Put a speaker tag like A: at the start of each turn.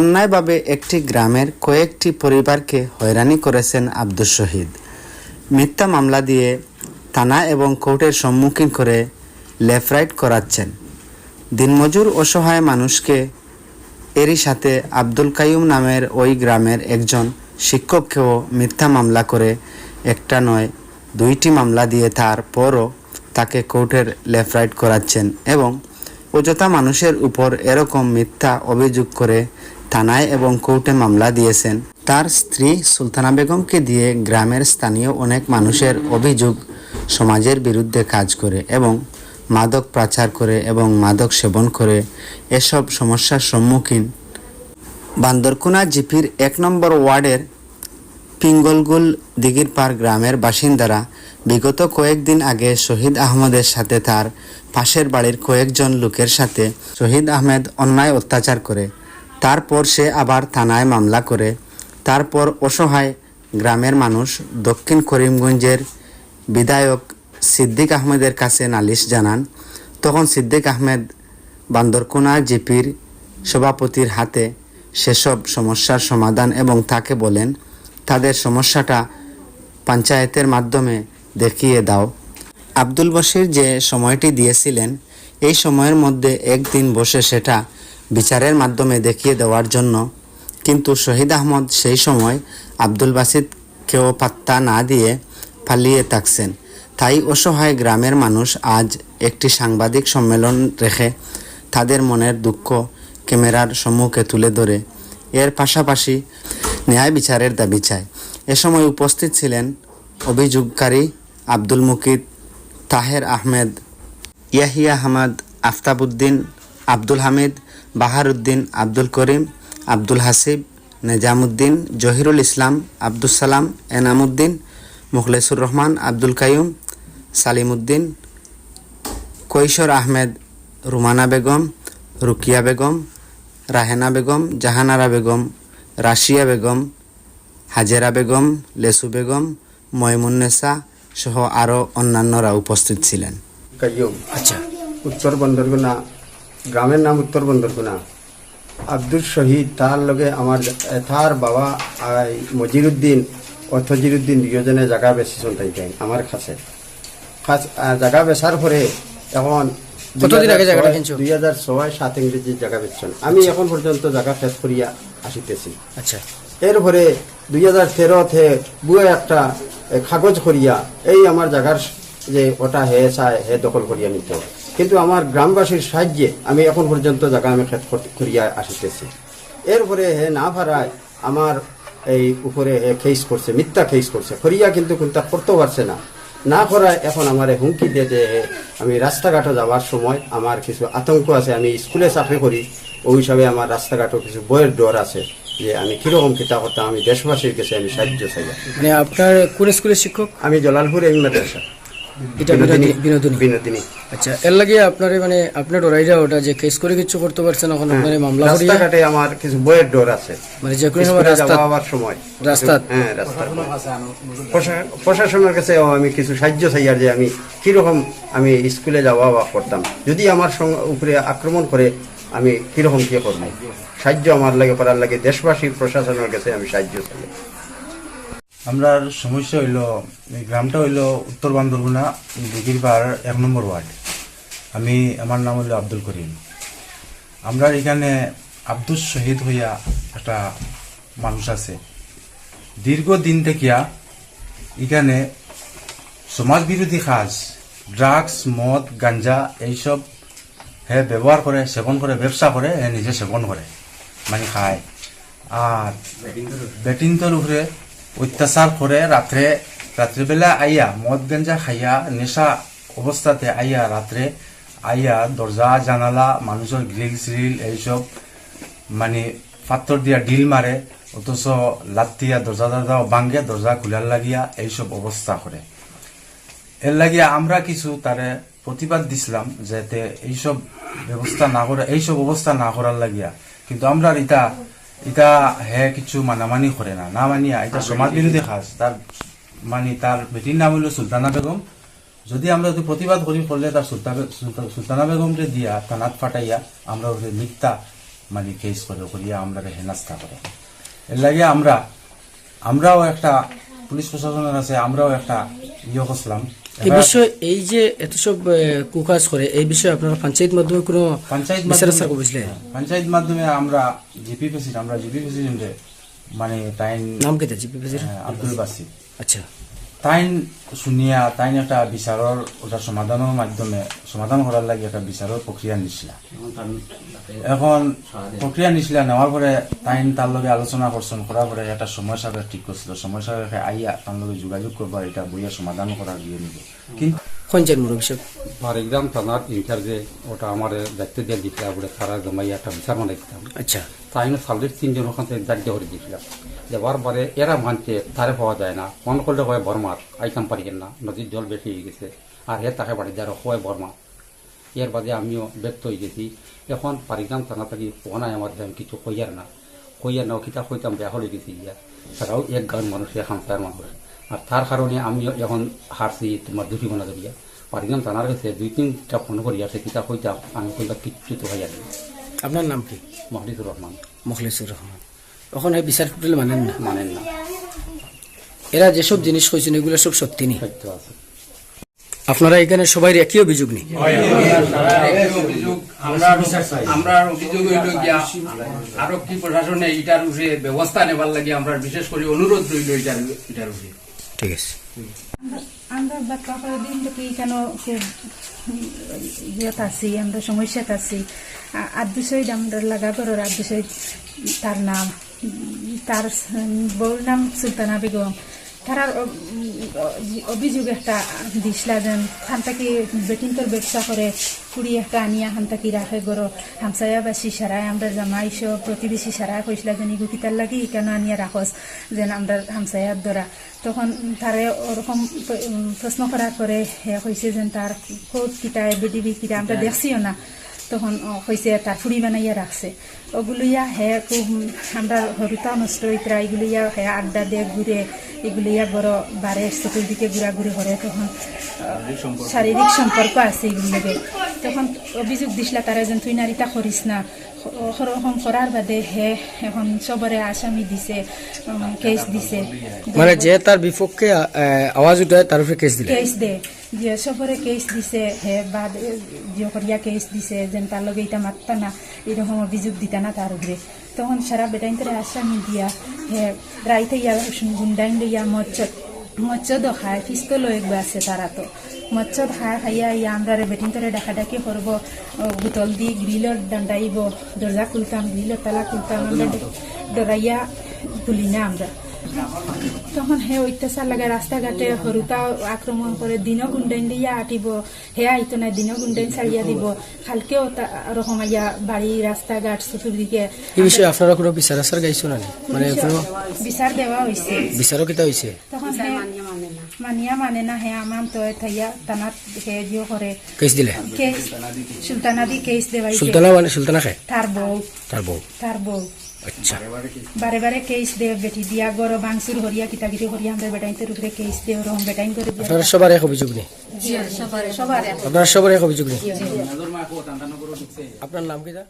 A: অন্যায়ভাবে একটি গ্রামের কয়েকটি পরিবারকে হয়রানি করেছেন আব্দুল শহীদ। মিথ্যা মামলা দিয়ে থানা এবং কোর্টের সম্মুখীন করে লেফরাইট করাচ্ছেন। দিনমজুর অসহায় মানুষকে এরই সাথে আব্দুল কাইয়ুম নামের ওই গ্রামের একজন শিক্ষককেও মিথ্যা মামলা করে একটা নয়, দুইটি মামলা দিয়ে তার পরও তাকে কোর্টের লেফরাইট করাচ্ছেন এবং অযথা মানুষের উপর এরকম মিথ্যা অভিযোগ করে থানায় এবং কোর্টে মামলা দিয়েছেন। তার স্ত্রী সুলতানা বেগমকে দিয়ে গ্রামের স্থানীয় অনেক মানুষের অভিযোগ সমাজের বিরুদ্ধে কাজ করে এবং মাদক পাচার করে এবং মাদক সেবন করে। এসব সমস্যার সম্মুখীন বান্দরকুনা জিপির এক নম্বর ওয়ার্ডের পিঙ্গলগুল দিঘিরপাড় গ্রামের বাসিন্দারা বিগত কয়েকদিন আগে শহীদ আহমদের সাথে তার পাশের বাড়ির কয়েকজন লোকের সাথে শহীদ আহমেদ অন্যায় অত্যাচার করে। তারপর সে আবার থানায় মামলা করে। তারপর অসহায় গ্রামের মানুষ দক্ষিণ করিমগঞ্জের বিধায়ক সিদ্দিক আহমেদের কাছে নালিশ জানান। তখন সিদ্দিক আহমেদ বান্দরকোনা জিপির সভাপতির হাতে সেসব সমস্যার সমাধান এবং তাকে বলেন, তাদের সমস্যাটা পঞ্চায়েতের মাধ্যমে দেখিয়ে দাও। আব্দুল বশির যে সময়টি দিয়েছিলেন, এই সময়ের মধ্যে একদিন বসে সেটা বিচারের মাধ্যমে দেখিয়ে দেওয়ার জন্য। কিন্তু শহীদ আহমদ সেই সময় আব্দুল বাসিদকেও পাত্তা না দিয়ে পালিয়ে থাকছেন। তাই অসহায় গ্রামের মানুষ আজ একটি সাংবাদিক সম্মেলন রেখে তাদের মনের দুঃখ ক্যামেরার সম্মুখে তুলে ধরে। এর পাশাপাশি ন্যায় বিচারের দাবি চায়। এ সময় উপস্থিত ছিলেন অভিযোগকারী আব্দুল মুকিদ তাহের আহমেদ, ইয়াহিয়া আহমদ আফতাবউদ্দিন আব্দুল হামিদ, বাহারুদ্দিন আব্দুল করিম, আব্দুল হাসিব, নেজামুদ্দিন, জহিরুল ইসলাম আব্দুল সালাম, এনামুদ্দিন, মুখলেসুর রহমান, আব্দুল কাইয়ুম, সালিমুদ্দিন, কৈশোর আহমেদ, রুমানা বেগম, রুকিয়া বেগম, রাহেনা বেগম, জাহানারা বেগম, রাশিয়া বেগম, হাজেরা বেগম, লেসু বেগম ময়মুন্নেসা সহ আরও অন্যান্যরা উপস্থিত ছিলেন।
B: আচ্ছা
C: উত্তর বন্দরগুনা গ্রামের নাম উত্তর বন্দরগুনা। আব্দুল শহীদ তার লগে আমার তার বাবা মজিরুদ্দিন ও তজিরুদ্দিন দুজনে জায়গা বেশি বেশিছেন তাইতেন আমার কাছে। খাস- জায়গা বেচার পরে এখন? দুই হাজার ছয় সাত ইংরেজি জায়গা বেচছেন। আমি এখন পর্যন্ত জায়গা শেষ করিয়া আসিতেছি
B: আচ্ছা।
C: এরপরে দুই হাজার তেরোতে বুয়ে একটা কাগজ করিয়া এই আমার জায়গার যে ওটা হে চায় হে দখল করিয়া নিত। কিন্তু আমার গ্রামবাসীর সাহায্যে আমি এখন পর্যন্ত জায়গা আমি খেত কর- করিয়া আসিতেছি। এরপরে হে না ভাড়ায় আমার এই উপরে হে খেইস করছে মিথ্যা খেইস করছে। করিয়া কিন্তু কোনটা করতে পারছে না। না করায় এখন আমার হুমকি দিয়ে যে আমি রাস্তাঘাটে যাওয়ার সময় আমার কিছু আতঙ্ক আছে আমি স্কুলে চাকরি করি। ওই হিসাবে আমার রাস্তাঘাটও কিছু বইয়ের ডর আছে যে আমি কীরকম কিতা করতাম আমি দেশবাসীর কাছে আমি সাহায্য চাই।
B: মানে আপনার কোন স্কুলের শিক্ষক?
C: আমি জলালপুর এই মাদ্রাসা
B: এটা বিনোদিনী বিনোদিনী।
C: বিনোদিনী।
B: আচ্ছা এর লাগে আপনার মানে আপনার ডরাইরা ওটা যে কেস করে কিছু করতে পারছেন এখন আপনার মামলা করিয়া
C: রাস্তাঘাটে আমার কিছু বইয়ের ডর আছে।
B: মানে যে কোনো সময় রাস্তা
C: যাওয়া সময়।
B: রাস্তাত?
C: হ্যাঁ রাস্তা প্রশাসনের কাছে আমি কিছু সাহায্য চাই আর যে আমি কীরকম আমি স্কুলে যাওয়া বা করতাম। যদি আমার উপরে আক্রমণ করে আমি কীরকম কি করব? সাহায্য আমার লাগে করার লাগে দেশবাসী প্রশাসনের কাছে আমি সাহায্য চাই।
D: আমরা সমস্যা হইল এই গ্রামটা হইল উত্তর বান্দরগুনা দিঘিরপাড় এক নম্বর ওয়ার্ড। আমি আমার নাম হইল আব্দুল করিম। আমরা এখানে আব্দুল শহীদ হইয়া একটা মানুষ আছে। দীর্ঘদিন থেকিয়া এখানে সমাজ বিরোধী কাজ ড্রাগস মদ গাঞ্জা এইসব হে ব্যবহার করে সেবন করে ব্যবসা করে হে নিজে সেবন করে মানে খায়। আর বেটিনটোর উপরে অত্যাচার করে রাত্রে রাত্রিবেলা আইয়া, মদ গঞ্জা খাইয়া, নেশা অবস্থাতে আইয়া রাত্রে আইয়া দরজা জানালা মানুষের গ্রিল সিরিল এইসব মানে পাত্তর দিয়া ডিল মারে অথচ লাত্তিয়া দরজা দরজা ভাঙ্গে দরজা খুলার লাগিয়া এইসব অবস্থা করে এর লাগিয়া আমরা কিছু তারে প্রতিবাদ দিছিলাম যাতে এইসব ব্যবস্থা না করে এইসব অবস্থা না করার লাগিয়া। কিন্তু আমরা ইটা ইটা হে কিছু মানামানি করে না। না মানিয়া এটা সমাজ বিরোধী কাজ। তার মানে তার বেটির নাম হইল সুলতানা বেগম। যদি আমরা যদি প্রতিবাদ করি করলে তার সুলতা- সুলতা- সুলতানা বেগমকে দিয়া থানাত ফাটাইয়া আমরা ওকে মিথ্যা মানে কেস করে করিয়া আমরা হেনাস্তা করে। এর লাগে আমরা আমরাও একটা পুলিশ প্রশাসনের আছে আমরাও একটা ইয়ে করছিলাম।
B: এই বিষয়ে এই যে এত সব কুকাজ করে এই বিষয়ে আপনারা পঞ্চায়েত মাধ্যমে কোনো
D: পঞ্চায়েত
B: বিচার আচার
D: মাধ্যমে- পঞ্চায়েত মাধ্যমে আমরা জিপি প্রেসিডেন্ট আমরা জিপি প্রেসিডেন্টে মানে টাইম
B: নাম কেটে জিপিপিসির
D: আব্দুল বাসি।
B: আচ্ছা।
D: তাইন শুনিয়া, তাইন একটা বিচাৰৰ ওটা সমাধানৰ মাধ্যমে, সমাধান করার লাগে একটা বিচাৰৰ প্ৰক্ৰিয়া নিছিলা। এখন প্ৰক্ৰিয়া নিছিলা নেওয়ার পরে তাইন তার লগে আলোচনা করছেন করার পরে একটা সমস্যা ঠিক করছিল সমস্যা সাপেক্ষে আইয়া তার লগে যোগাযোগ করবার এটা বইয়া সমাধান করার দিয়ে নিব কিন্তু
B: পঞ্চায়েত মুরব্বী সাহেব।
E: মারিগ্রাম থানার ইনচার্জে ওটা আমার দায়িত্ব দিয়ে দিছিল বলে তারা জমাইয়া একটা বিচার মানে দিতাম।
B: আচ্ছা।
E: তাই না সালের তিনজন ওখান থেকে দায়িত্ব করে দিয়েছিলাম দেওয়ার পরে এরা মানছে তারে পাওয়া যায় না। ফোন করলে হয় বর্মার আইতাম পারি না। নদীর জল বেশি হয়ে গেছে। আর হে তাকে বাড়ি যারা হয় বর্মা এর বাদে আমিও ব্যক্ত হয়ে গেছি। এখন পারিগ্রাম থানা থেকে পোনায় আমার আমি কিছু কইয়ার না। কইয়ার না কিতা কইতাম বেয়া হয়ে গেছি ইয়া তারাও এক গান মানুষ এক মানুষ। আর তার কারণে আমিও এখন হারছি তোমার দুটি মনে করিয়া পারিগ্রাম থানার কাছে দুই তিনটা ফোন করিয়া সে কিতা কইতাম আমি কইলাম কিচ্ছু তো হইয়া নেই।
B: আপনার নাম কি?
E: মহলিদুর রহমান।
B: মখলেসুর রহমান। এখন এই বিচার টোটাল মানেন না?
E: মানেন না।
B: এরা যেসব জিনিস কইছেন এগুলো সব সত্যি নেই
E: সত্য আছে।
B: আপনারা এখানে সবাই একই অভিযোগ নেই
F: অভিযোগ আমরা আমরা অভিযোগ হইল গিয়া আরক্ষী প্রশাসনে এটার উপরে ব্যবস্থা নেবার লাগে আমরা বিশেষ করে অনুরোধ রইল এটার এটার উপরে
B: ঠিক আছে।
G: আমরা বাচ্চা করে দিন থেকে কেন ইয়ে আছি আমরা সমস্যাত আছি আ- আর বিষয় আমরা লাগা করো আর বিষয় তার নাম তার বউর নাম সুলতানা বেগম। তার অভিযোগ একটা দিসলা যেন খান থাকি বেটিংকর ব্যবসা করে কুড়ি একটা আনিয়া খান থাকি রাখে গরো হামসায়াবাসী সারায় আমরা জামাইশ প্রতিবেশী সারায় কইসলা যেন ইগু কিতার লাগি কেন আনিয়া রাখস যেন আমরা হামসায়ার দ্বারা তখন তারে ওরকম প্রশ্ন করার পরে হে কইছে যেন তার কোট কিতায় বিডিবি কিতা আমরা দেখছিও না। তখন হয়েছে তার ফুড়ি বানাইয়া রাখছে ওগুলিয়া হে আমরা হরুতা নষ্ট হইতরা এগুলিয়া হে আড্ডা দিয়ে ঘুরে এগুলিয়া বড় বারে চতুর্দিকে ঘুরাঘুরি হরে তখন শারীরিক সম্পর্ক আছে এগুলিকে তখন অভিযোগ দিছিলা তারা যেন তুই নারীতা করিস না। ওরকম করার বাদে হে এখন সবরে আসামি দিছে কেস দিছে।
B: মানে যে তার বিপক্ষে আওয়াজ উঠায় তার উপরে কেস দিলে।
G: কেস দে। যে সবরে কেস দিছে হে বাদ যে করিয়া কেস দিছে যেন তার লগে এটা মারতা না এরকম অভিযোগ দিতা না তার উপরে তখন সারা বেটাইন করে আসামি দিয়া হে রাইতে ইয়া গুন্ডাইন লইয়া মচ্চত মচ্চদ খায় ফিস্ত লয়ে আছে তারা তো মচ্ছদ খায় খাইয়া ইয়া আমরা বেটিং করে ডাকা ডাকি করব বোতল দি গ্রিলর ডান্ডাইব দরজা খুলতাম গ্রিলর তালা খুলতাম আমরা ডরাইয়া খুলি না আমরা তখন হে অত্যাচার লাগে রাস্তাঘাটে হরুতা আক্রমণ করে দিনও গুন্ডাইন দিয়া আটিব। হে আইতো না দিনও গুন্ডাইন ছাড়িয়া দিব। কালকেও তা- ওরকম আইয়া বাড়ি রাস্তাঘাট চতুর্দিকে
B: এই বিষয়ে আপনারা কোনো বিচার আচার গাইছো না মানে
G: বিচার দেওয়া হয়েছে
B: বিচারও কিতা হয়েছে
G: তখন মানিয়া মানে না হে আমার তো থাইয়া তানাত হে জিও করে
B: কেস দিলে?
G: কেস সুলতানাদি কেস দেওয়াইছে
B: সুলতানা মানে সুলতানা খায়
G: তার বউ
B: তার বউ
G: তার বউ
B: আচ্ছা।
G: বারে বারে কেস দে বেটি দিয়া গরো বাংসুর হরিয়া কিতাগিরি হরিয়া আমরা বেটাইতে রূপে কেস দে ওরকম বেটাইন করে দিয়া
B: আপনারা সবার এক অভিযোগ নেই?
G: সবার
B: আপনারা সবার এক অভিযোগ নেই? আপনার নাম কি দা